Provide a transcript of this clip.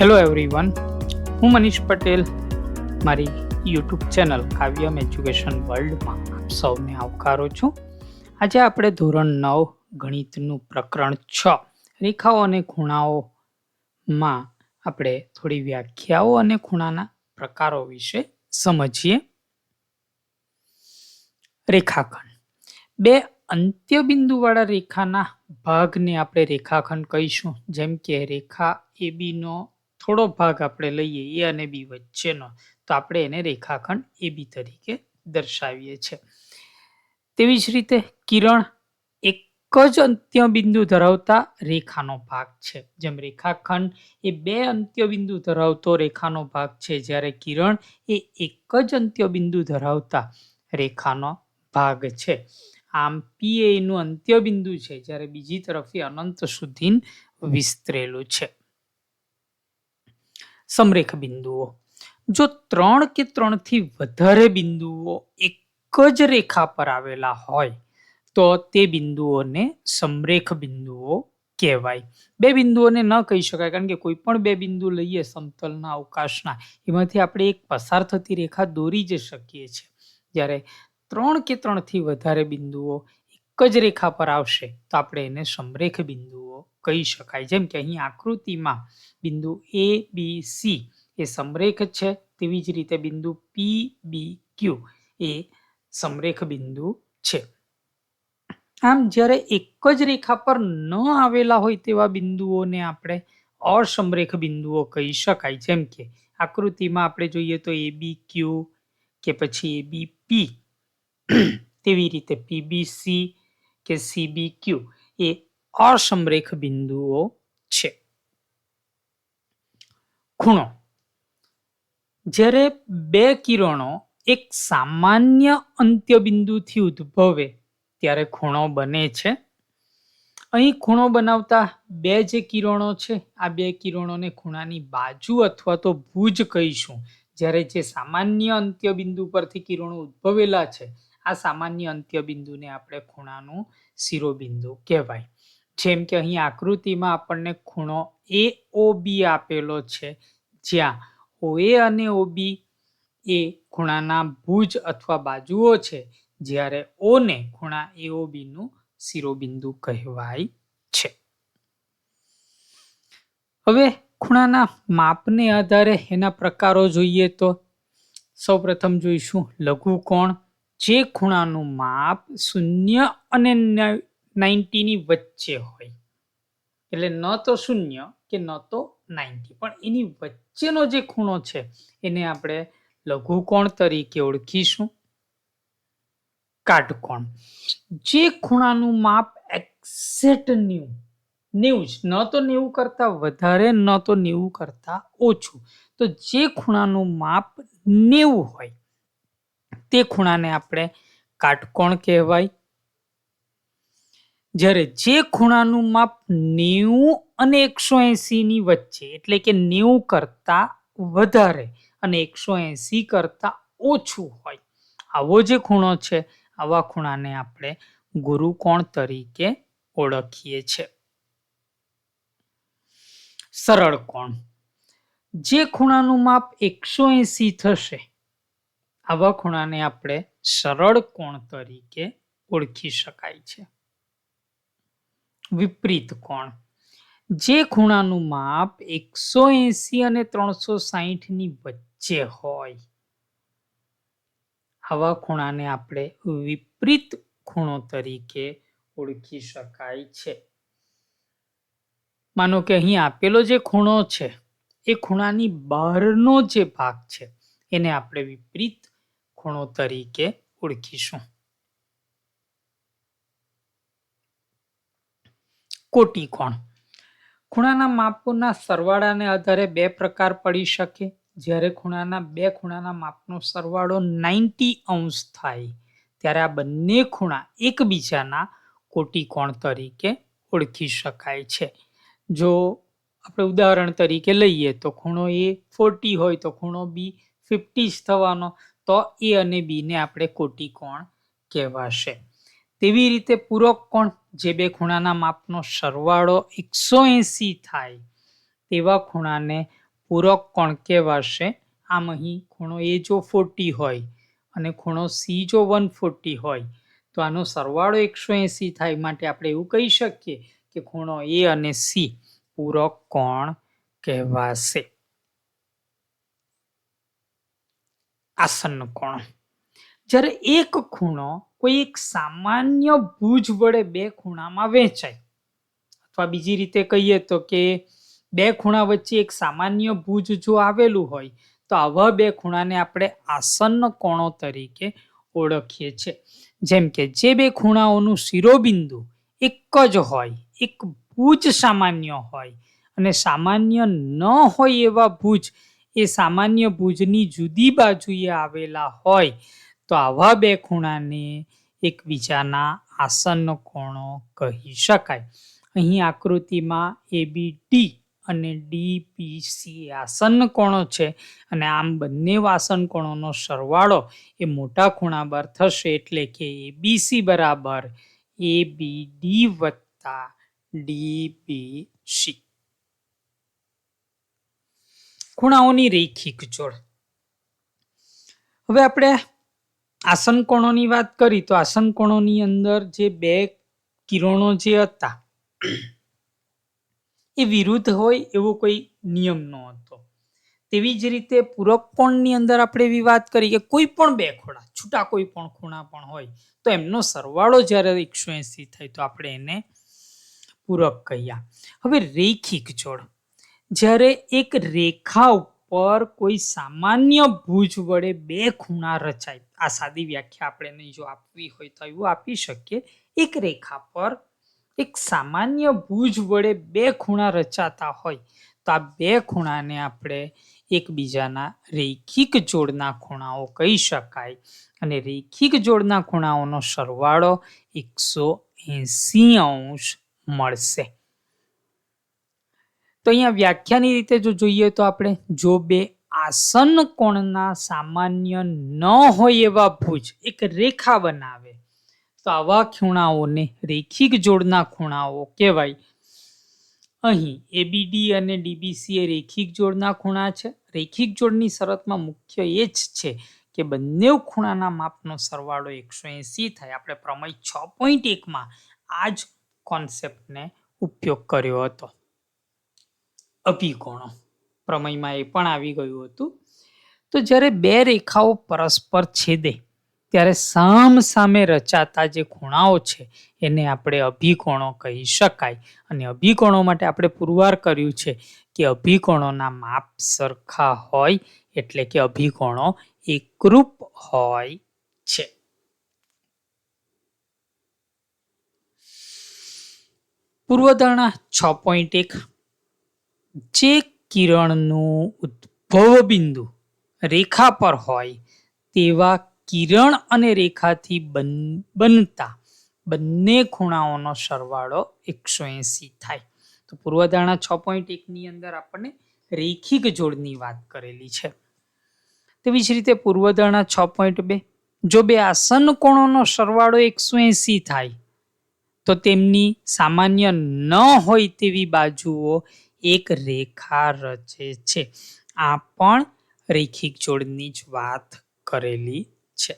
Hello everyone હું મનીષ પટેલ. મારી YouTube channel કાવ્યમ education વર્લ્ડમાં આપ સૌને આવકારું છું. આજે આપણે ધોરણ નવ ગણિતનું પ્રકરણ છ. રેખાઓ અને ખૂણાઓમાં આપણે થોડી વ્યાખ્યાઓ અને ખૂણાના પ્રકારો વિશે સમજીએ. રેખાખંડ. બે અંત્યબિંદુવાળા રેખાના ભાગને આપણે રેખાખંડ કહીશું. જેમ કે રેખા એ નો થોડો ભાગ આપણે લઈએ, એ અને બી વચ્ચેનો, તો આપણે એને રેખાખંડ એ બી તરીકે દર્શાવીએ છીએ તેવી જ રીતે કિરણ એક જ અંત્યબિંદુ ધરાવતા રેખાનો ભાગ છે. જેમ રેખાખંડ એ બે અંત્યબિંદુ ધરાવતો રેખાનો ભાગ છે, જ્યારે કિરણ એ એક જ અંત્યબિંદુ ધરાવતા રેખાનો ભાગ છે. આમ પી અંત્ય અંત્યબિંદુ છે, જ્યારે બીજી તરફ એ અનંત સુધી વિસ્તરેલું છે. સમરેખ બિંદુઓ. જો ત્રણ કે ત્રણથી વધારે બિંદુઓ એક જ રેખા પર આવેલા હોય, તો તે બિંદુઓને સમરેખ બિંદુઓ કહેવાય. બે બિંદુઓને ન કહી શકાય, કારણ કે કોઈ પણ બે બિંદુ લઈએ, સમતલના અવકાશના, એમાંથી આપણે એક પસાર થતી રેખા દોરી જ શકીએ છીએ. જ્યારે ત્રણ કે ત્રણથી વધારે બિંદુઓ એક જ રેખા પર આવશે, તો આપણે એને સમરેખ બિંદુઓ કહી શકાય. જેમ કે અહીં આકૃતિમાં બિંદુ એ બી સી એ સમરેખ છે. તેવી જ રીતે બિંદુ પી બી ક્યુ એ સમરેખ બિંદુ છે. આમ જ્યારે એક જ રેખા પર ન આવેલા હોય તેવા બિંદુઓને આપણે અસમરેખ બિંદુઓ કહી શકાય. જેમ કે આકૃતિમાં આપણે જોઈએ તો એ બી ક્યુ કે પછી એ બી પી તેવી રીતે પીબીસી કે સીબી ક્યુ એ અસમરેખ બિંદુઓ છે. ખૂણો. જ્યારે બે કિરણો એક સામાન્ય અંત્યબિંદુથી ઉદ્ભવે ત્યારે ખૂણો બને છે. અહીં ખૂણો બનાવતા બે જે કિરણો છે, આ બે કિરણોને ખૂણાની બાજુ અથવા તો ભુજ કહીશું. જ્યારે જે સામાન્ય અંત્યબિંદુ પરથી કિરણો ઉદ્ભવેલા છે, આ સામાન્ય અંત્યબિંદુને આપણે ખૂણાનું શિરોબિંદુ કહેવાય. જેમ કે અહીં આકૃતિમાં આપણને ખૂણો એ બી આપેલો છે. જ્યાં ઓ એ અને ઓ બી એ ખૂણાના ભુજ અથવા બાજુઓ છે. જ્યારે ઓ ને ખૂણા એ બી નું શિરોબિંદુ કહેવાય છે. હવે ખૂણાના માપને આધારે એના પ્રકારો જોઈએ તો સૌપ્રથમ જોઈશું લઘુ કોણ જે ખૂણાનું માપ શૂન્ય અને નાઇન્ટીની વચ્ચે હોય. એટલે ન તો શૂન્ય કે ન તો નાઇન્ટી. પણ એની વચ્ચેનો જે ખૂણો છે, એને આપણે લઘુકોણ તરીકે ઓળખીશું. કાટકોણ. જે ખૂણાનું માપ એક્ઝેક્ટ ન્યૂ નેવું જ. ન તો નેવું કરતાં વધારે, ન તો નેવું કરતાં ઓછું. તો જે ખૂણાનું માપ નેવું હોય, તે ખૂણાને આપણે કાટકોણ કહેવાય. જ્યારે જે ખૂણાનું માપ નેવું અને એકસો એંસીની વચ્ચે, એટલે કે નેવું કરતા વધારે અને એકસો એંસી કરતા ઓછું હોય, આવો જે ખૂણો છે, આવા ખૂણાને આપણે ગુરુકોણ તરીકે ઓળખીએ છીએ સરળ કોણ? જે ખૂણાનું માપ એકસો એંસી થશે, આવા ખૂણાને આપણે સરળ કોણ તરીકે ઓળખી શકાય છે. વિપરીત કોણ? જે ખૂણાનું માપ એકસો એસી અને ત્રણસો સાહીઠની વચ્ચે હોય. આવા ખૂણાને આપણે વિપરીત ખૂણો તરીકે ઓળખી શકાય છે. માનો કે અહીં આપેલો જે ખૂણો છે, એ ખૂણાની બહારનો જે ભાગ છે, એને આપણે વિપરીત ખૂણો તરીકે ઓળખીશું. કોટી કોણ ખૂણાના માપોના સરવાળાને આધારે બે પ્રકાર પડી શકે. જ્યારે ખૂણાના બે ખૂણાના માપનો સરવાળો નાઇન્ટી અંશ થાય, ત્યારે આ બંને ખૂણા એકબીજાના કોટી કોણ તરીકે ઓળખી શકાય છે. જો આપણે ઉદાહરણ તરીકે લઈએ, તો ખૂણો એ ફોર્ટી હોય, તો ખૂણો બી ફિફ્ટી જ થવાનો, તો એ અને બીને આપણે કોટી કોણ કહેવાશે. તેવી રીતે પૂરક કોણ? જે બે ખૂણાના માપનો સરવાળો એકસો એંસી થાય, તેવા ખૂણાને પૂરક કોણ કહેવાશે? આમ અહીં ખૂણો એ જો ફોર્ટી હોય અને ખૂણો સી જો વન ફોર્ટી હોય, તો આનો સરવાળો એકસો એંસી થાય. માટે આપણે એવું કહી શકીએ કે ખૂણો એ અને સી પૂરક કોણ કહેવાશે. આસન્ન કોણ? જ્યારે એક ખૂણો કોઈ એક સામાન્ય ભુજ વડે બે ખૂણામાં વહેંચાય. અથવા બીજી રીતે કહીએ તો કે બે ખૂણા વચ્ચે એક સામાન્ય ભુજ જો આવેલું હોય, તો આવા બે ખૂણાને આપણે આસન્ન કોણો તરીકે ઓળખીએ છીએ. જેમ કે જે બે ખૂણાઓનું શિરોબિંદુ એક જ હોય, એક ભુજ સામાન્ય હોય અને સામાન્ય ન હોય એવા ભુજ, એ સામાન્ય ભુજની જુદી બાજુએ આવેલા હોય તો આવા બે ખૂણાને એકબીજાના આસનનો કોણો કહી શકાય. અહીં આકૃતિમાં એ બી ટી અને ડીપીસી આસન કોણો છે અને આમ બંને આસન કોણોનો સરવાળો એ મોટા ખૂણા પર થશે એટલે કે એ બી સી બરાબર એ બી ડી વત્તા ડીપીસી ખૂણાઓની રેખિક જોડ. હવે આપણે આસન કોણોની વાત કરી તો આસન કોણોની અંદર જે બે કિરણો જે હતા, એ વિરુદ્ધ હોય એવો કોઈ નિયમ ન હતો તેવી જ રીતે પૂરક કોણની અંદર આપણે એવી વાત કરી કે કોઈ પણ બે ખૂણા છૂટા કોઈ પણ ખૂણા પણ હોય, તો એમનો સરવાળો જ્યારે એકસો એંસી થાય તો આપણે એને પૂરક કહ્યા હવે રેખિક જોડ. જ્યારે એક રેખા ઉપર કોઈ સામાન્ય ભુજ વડે બે ખૂણા રચાય આ સાદી વ્યાખ્યા આપણે નહીં જો આપવી હોય તો એવું આપી શકીએ. એક રેખા પર એક સામાન્ય ભુજ વડે બે ખૂણા રચાતા હોય તો આ બે ખૂણાને આપણે એકબીજાના રૈખિક જોડના ખૂણાઓ કહી શકાય. અને રૈખિક જોડના ખૂણાઓનો સરવાળો એકસો એંસી અંશ મળશે. તો અહીંયા વ્યાખ્યાની રીતે જો જોઈએ તો આપણે જો બે આસન કોણના સામાન્ય ન હોય એવા ભુજ એક રેખા બનાવે. તો આવા ખૂણાઓને રેખિક જોડના ખૂણાઓ કહેવાય. અહીં એબીડી અને ડીબીસી એ રેખિક જોડના ખૂણા છે. રેખિક જોડની શરતમાં મુખ્ય એ જ છે કે બંને ખૂણાના માપનો સરવાળો એકસો એંસી થાય. આપણે પ્રમેય છ પોઈન્ટ એકમાં આ જ કોન્સેપ્ટને ઉપયોગ કર્યો હતો. અભિકોણો. પ્રમેયમાં એ પણ આવી ગયું હતું. તો જ્યારે બે રેખાઓ પરસ્પર છેદે, ત્યારે સામ સામે રચાતા જે ખૂણાઓ છે, એને આપણે અભિકોણો કહી શકાય. અને અભિકોણો માટે આપણે પુરવાર કર્યું છે કે અભિકોણોના માપ સરખા હોય, એટલે કે અભિકોણો એકરૂપ હોય છે. પૂર્વધારણા છ પોઈન્ટ એક. જે કિરણનું ઉદ્ભવ બિંદુ રેખા પર હોય તેવા કિરણ અને રેખાથી બન- બનતા બંને ખૂણાઓનો સરવાળો એકસો એંસી થાય. તો પૂર્વધારણા છ પોઈન્ટ એકની અંદર આપણને રેખિક જોડની વાત કરેલી છે. તેવી જ રીતે પૂર્વધારણા છ પોઈન્ટ બે, જો બે આસન કોણોનો સરવાળો એકસો એંસી થાય, તો તેમની સામાન્ય ન હોય તેવી બાજુઓ એક રેખા રચે છે. આ પણ રેખિક જોડની જ વાત કરેલી છે.